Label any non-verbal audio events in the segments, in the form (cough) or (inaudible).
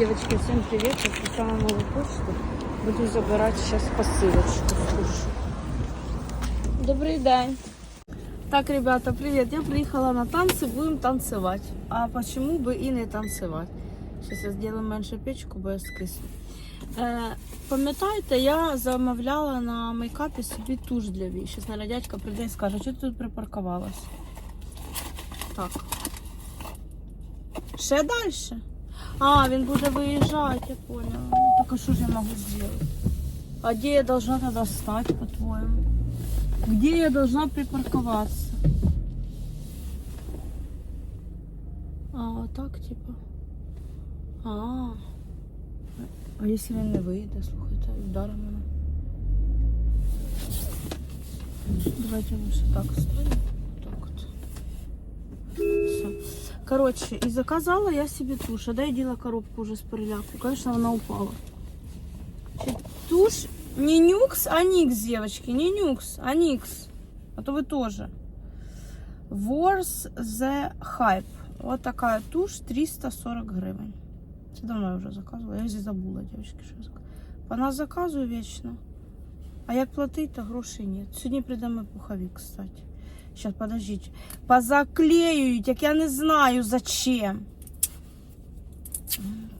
Девочки, всем привет. Я пришла на новую почту. Буду забирать сейчас посылочку. Слушай. Добрый день. Так, ребята, привет. Я приехала на танцы, будем танцевать. А почему бы и не танцевать? Сейчас я сделаю менше печку, бо я скисну. Е, пам'ятаєте, я замовляла на мейкапі собі туш для вій. Щас наверное, дядька прийде і скаже, що ти тут припаркувалась? Так. Ще далі? А, він буде виїжджати, я поняла. Так а що ж я можу зробити? А де я должна тогда стать, по-твоєму? Где я должна припарковаться? А, так, типа. А. А якщо він не вийде, слухайте, вдарить мене. Давайте лучше так стоїмо. Короче, і заказала я себе тушь. А де я діла коробку вже з переляку? Конечно, вона упала. Чи Тушь не нюкс, а никс, девочки. Не нюкс, а никс. А то вы тоже. Wars the Hype. Вот такая тушь 340 гривень. Це давно я вже заказувала. Я вже забула, девочки, що я заказувала. Вона заказує вічно. А як платить, то грошей нет. Сьогодні прийде мій пуховик, кстати. Сейчас, подождите. Позаклеюють, як я не знаю зачем.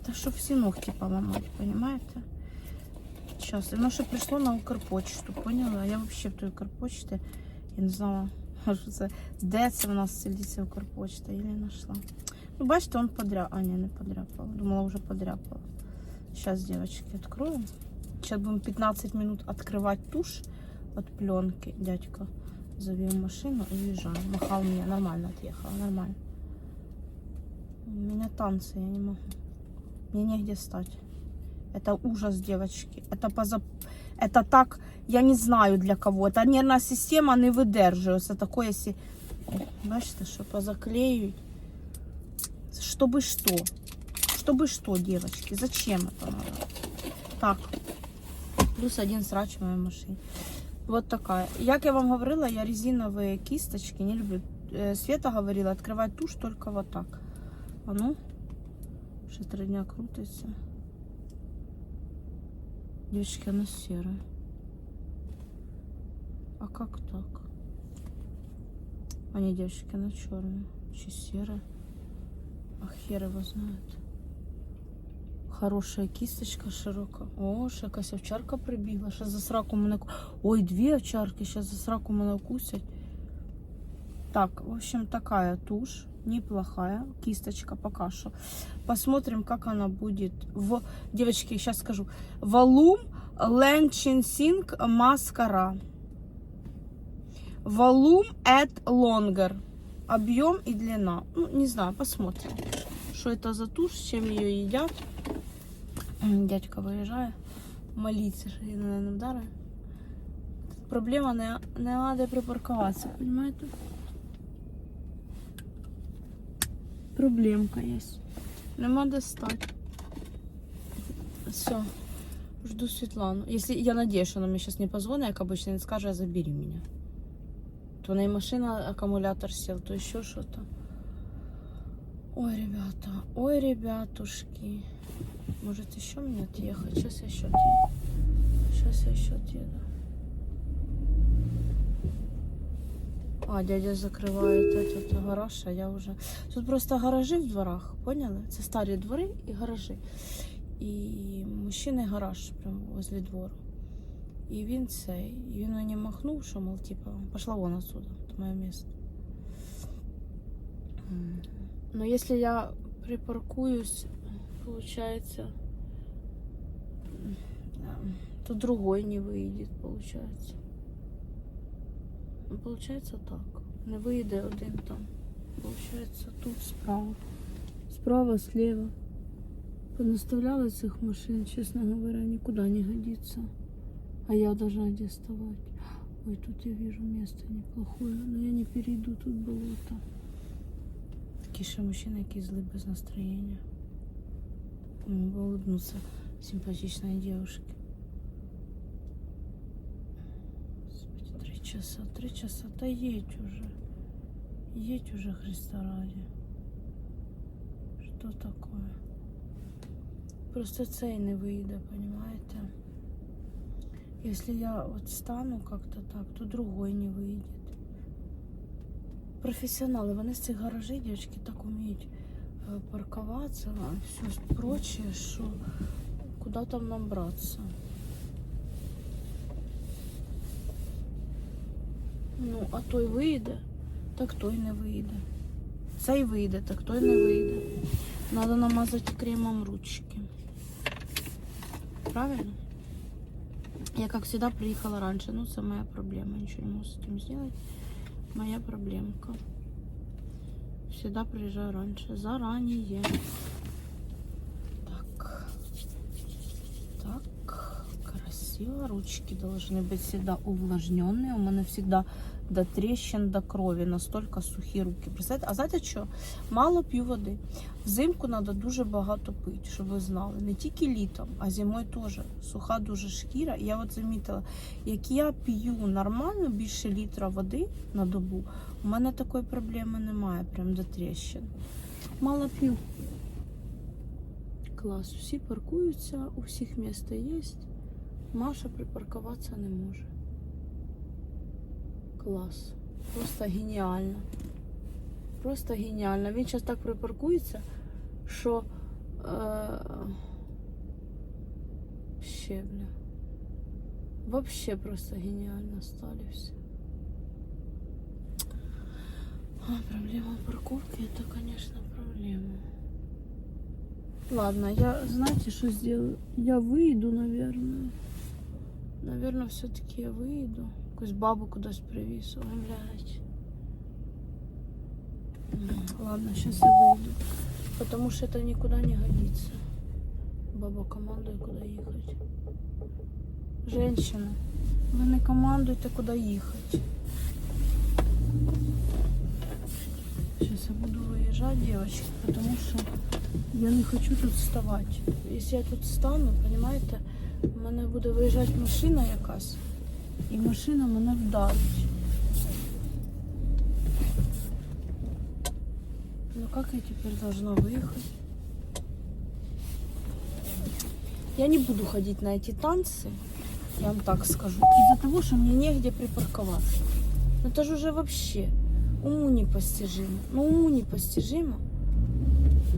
Та щоб всі ногті поламати, понимаете? Сейчас, воно ще прийшло на Укрпочту, поняла? Я вообще в той Укрпочті, я не знала, (laughs) що це, де це в нас сидиться Укрпочта, я не знайшла. Ну, бачите, он подряд, а, не, не подряпала, думала, уже подряпала. Сейчас, девочки, откроем. Сейчас будем 15 минут открывать тушь от пленки. Дядька завел машину и уезжаем. Махал мне, нормально отъехала, нормально. У меня танцы, я не могу. Мне негде стать. Это ужас, девочки. Это поза... Это так, я не знаю для кого. Это нервная система не выдерживает. Это такое, если... Бачите, что позаклеють. Чтобы что? Чтобы что, девочки? Зачем это надо? Так. Плюс один срач в моей машине. Вот такая. Як я вам говорила, я резиновые кисточки не люблю. Э, Света говорила, открывать тушь только вот так. А ну, дня крутиться. Девочки, она серая. А как так? А не, девочки, она черная. Че серая? А хер его знает. Хорошая кисточка широка. О, ще якась овчарка прибігла. Ще за сраку мене... Ой, дві овчарки, ще за сраку мене укусять. Так, в общем, такая тушь. Неплохая. Кисточка пока что. Посмотрим, как она будет в... Девочки, сейчас скажу. Валум Ленчинсинг Маскара. Валум at Longer. Объем и длина. Ну, не знаю, посмотрим. Что это за тушь, с чем ее едят. М, Дядька виїжджає. Моліться, що він мене не вдарить. Проблема не, не треба припаркуватися, розумієте? Проблемка є. Нема де стати. Все. Жду Светлану. Если я надеюсь, что она мне сейчас не позвонит, как обычно, не скажет, забери меня. То на ней машина, аккумулятор сел, то еще что-то. Ой, ребята, ой, ребятушки. Может еще мне отъехать? Сейчас я еще отъеду. Сейчас я еще отъеду. А, дядя закриває этот гараж, а я вже. Тут просто гаражі в дворах, поняли? Це старі двори і гаражі. І мужчини гараж прямо возле двору. І він цей. І він мені махнув, що, мол, типа, пошла вон отсюда, це моє місце. М. Но если я припаркуюсь, получается, то другой не выйдет, получается. Ну, Получается так. Не вийде один там. Получается тут справа. Справа, слева. Понаставляла цих машин, честно говоря, никуда не годится. А я должна доставать. Ой, тут я вижу место неплохое, но я не перейду, тут болото. Такі ще мужчини, які зли без настроєння. Улыбнуться симпатичной девушке. Господи, три часа, три часа, да едь уже. Едь уже, Христа ради. Что такое? Просто цей не вийде, понимаете? Если я вот стану как-то так, то другой не вийде. Професіонали, вони з цих гаражей, дівчатки, так вміють паркуватися, все прочее, що куди там нам братися. Ну, а той вийде, так той не вийде. Цей вийде, так той не вийде. Надо намазати кремом ручки. Правильно? Я, как всегда, приехала раньше. Ну, это моя проблема. Ничего не могу с этим сделать. Моя проблемка Всегда приезжаю раньше. Заранее. Так. Так. Красиво. Ручки должны быть всегда увлажненные. У меня всегда до трещин, до крови. Настолько сухі руки. Представляете? А знаєте що? Мало п'ю води. Взимку треба дуже багато пити, щоб ви знали. Не тільки літом, а зимою теж. Суха дуже шкіра. І Я от замітила, як я п'ю нормально більше літра води на добу, у мене такої проблеми немає, прям до тріщин. Мало п'ю. Клас, всі паркуються, у всіх місце є. Маша припаркуватися не може. Клас. Просто геніально. Просто геніально. Він зараз так припаркується, що е, ще, бля. Вообще просто гениально стали все. А, проблема парковки, это, конечно, проблема. Ладно, я, знаете, что сделаю? Я выйду, наверное. Наверное, все-таки я выйду. Якусь бабу кудись привіз. Ой, блядь. Ладно, сейчас я выйду. Потому что это никуда не годится. Баба командует, куда ехать. Женщина, ви не командуйте, куди їхати. Сейчас я буду выезжать, девочки, потому что я не хочу тут вставать. Если я тут стану, понимаете, в мене буде виїжджати машина якась, і машина мене вдарить. Ну как я теперь должна выехать? Я не буду ходить на эти танцы, я вам так скажу, из-за того, что мне негде припарковаться. Это же уже вообще уму непостижимо. Ну уму непостижимо,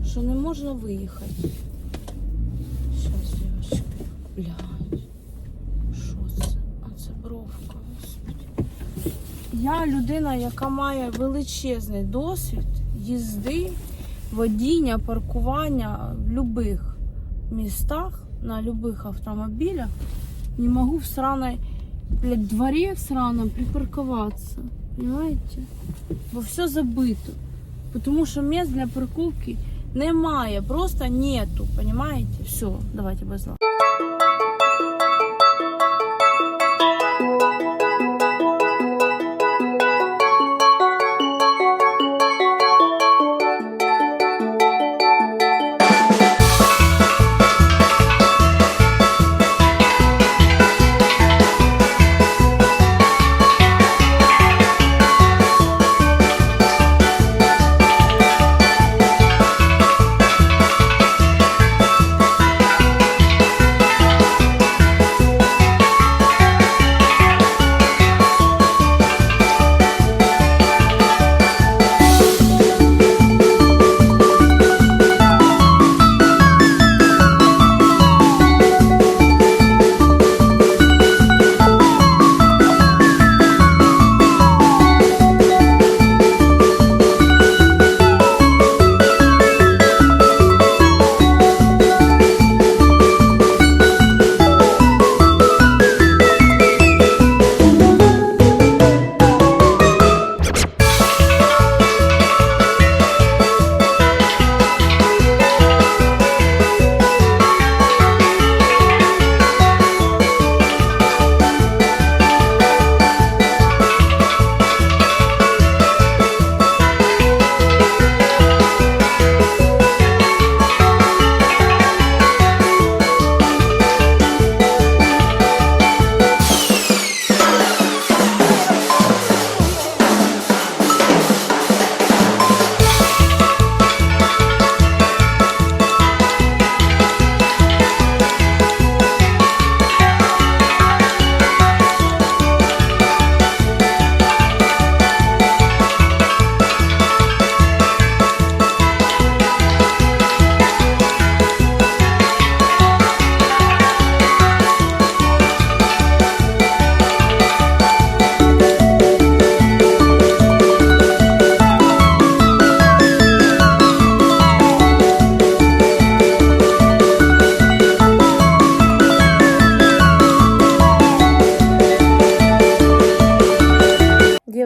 що не можна виїхати. Сейчас, девочки. Блядь. Що це? А це бровка. Я людина, яка має величезний досвід їзди, водіння, паркування в будь-яких містах, на будь-яких автомобілях. Не можу в сраной, блядь, дворе в сраном припарковаться. Понимаете? Бо все забито. Потому що мест для парковки немає, просто нету, понимаете? Все, давайте без зла.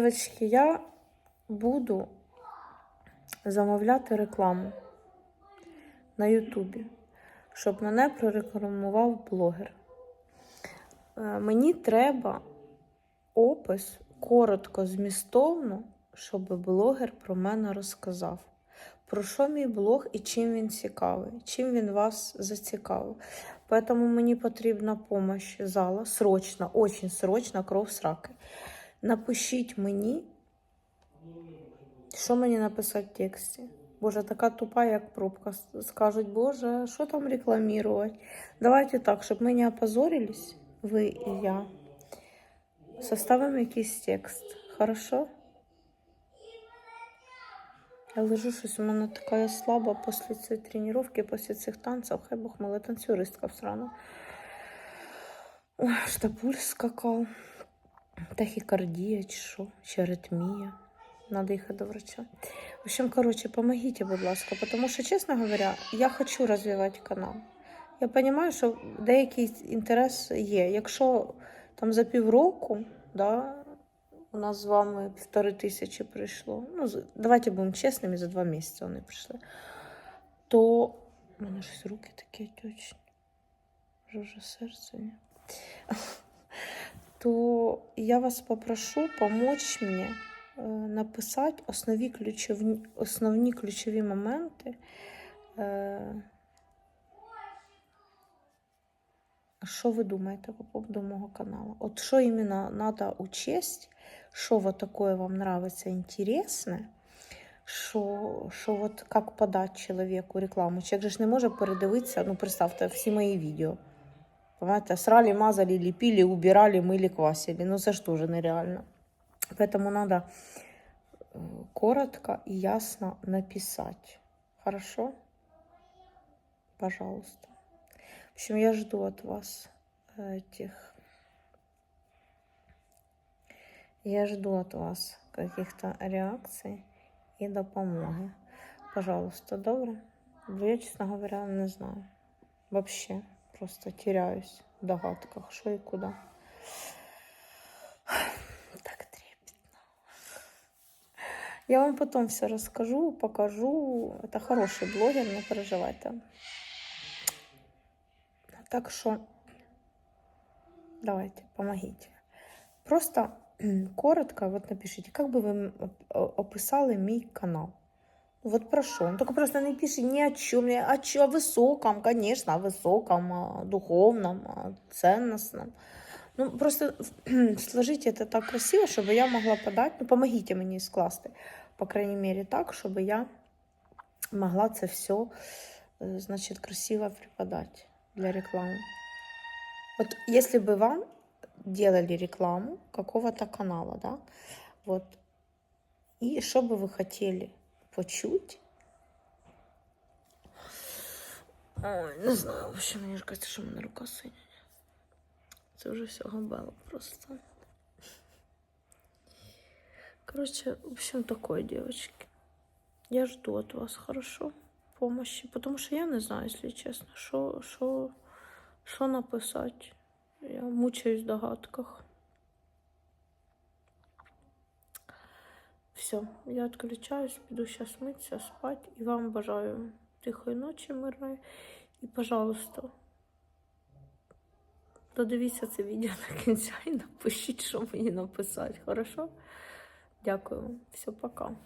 Дівчатки, я буду замовляти рекламу на Ютубі, щоб мене прорекламував блогер. Е, Мені треба опис коротко, змістовно, щоб блогер про мене розказав. Про що мій блог і чим він цікавий, чим він вас зацікавив. Поэтому мені потрібна помощь зала, срочно, очень срочно, кров з раки. Напишіть мені, що мені написати в тексті. Боже, така тупа, як пробка. Скажуть, Боже, що там рекламувати? Давайте так, щоб ми не опозорились, ви і я. Составимо якийсь текст. Хорошо? Я лежу щось, у мене така я слаба після цієї тренування, після цих танців. Хай Бог мила танцюристка всрана. Ой, що пульс скакав. Тахікардія чи що, чи аритмія. Надо їхати до врача. В общем, короче, помогите, будь ласка, потому що, чесно говоря, я хочу розвивати канал. Я розумію, що деякий інтерес є. Якщо там за півроку, да, у нас з вами півтори тисячі прийшло. Ну, давайте будемо чесними, за два місяці вони прийшли. То у мене щось руки такі точні. Вже серце. То я вас попрошу помочь мені е, написати основні ключові, основні ключові моменти. Що ви думаєте по поводу мого каналу? От що іменно треба учесть, що вот такое вам нравится, интересне, що, що от як подати чоловіку рекламу. Чоловік же ж не може передивитися, ну представте, всі мої відео. Понимаете, срали, мазали, лепили, убирали, мыли, квасили. Ну, це ж тоже нереально. Поэтому надо э, коротко и ясно написать. Хорошо? Пожалуйста. В общем, я жду от вас этих... Я жду от вас каких-то реакций и допомоги. Пожалуйста, добре? Я, честно говоря, не знаю. Вообще. Просто теряюсь в догадках, що і куди. Так трепетно. Я вам потом все расскажу, покажу. Это хороший блогер, не переживайте. Так що давайте, помогите. Просто м, коротко вот напишите, как бы вы м, оп- о- описали мій канал. Вот прошу. Ну, Только просто не пиши ни о чем, ни о, чё, о высоком, конечно, о высоком, о духовном, о ценностном. Ну, просто (clears throat) сложите это так красиво, чтобы я могла подать. Ну, помогите мне скласти, по крайней мере, так, чтобы я могла це все, значит, красиво преподать для рекламы. Вот если бы вам делали рекламу какого-то канала, да, вот, и что бы вы хотели почуть. Ой, не знаю, в общем, мені кажеться, що в мене рука синя. Це вже все габело просто. Короче, в общем, такое, девочки. Я жду от вас, хорошо? Помощи. Потому что я не знаю, если честно, що, що, що написати. Я мучаюсь в догадках. Все, я відключаюсь, піду зараз митися, спати І вам бажаю тихої ночі мирної. І, пожалуйста, додивіться це відео до кінця і напишіть, що мені написати. Хорошо? Дякую. Все, пока.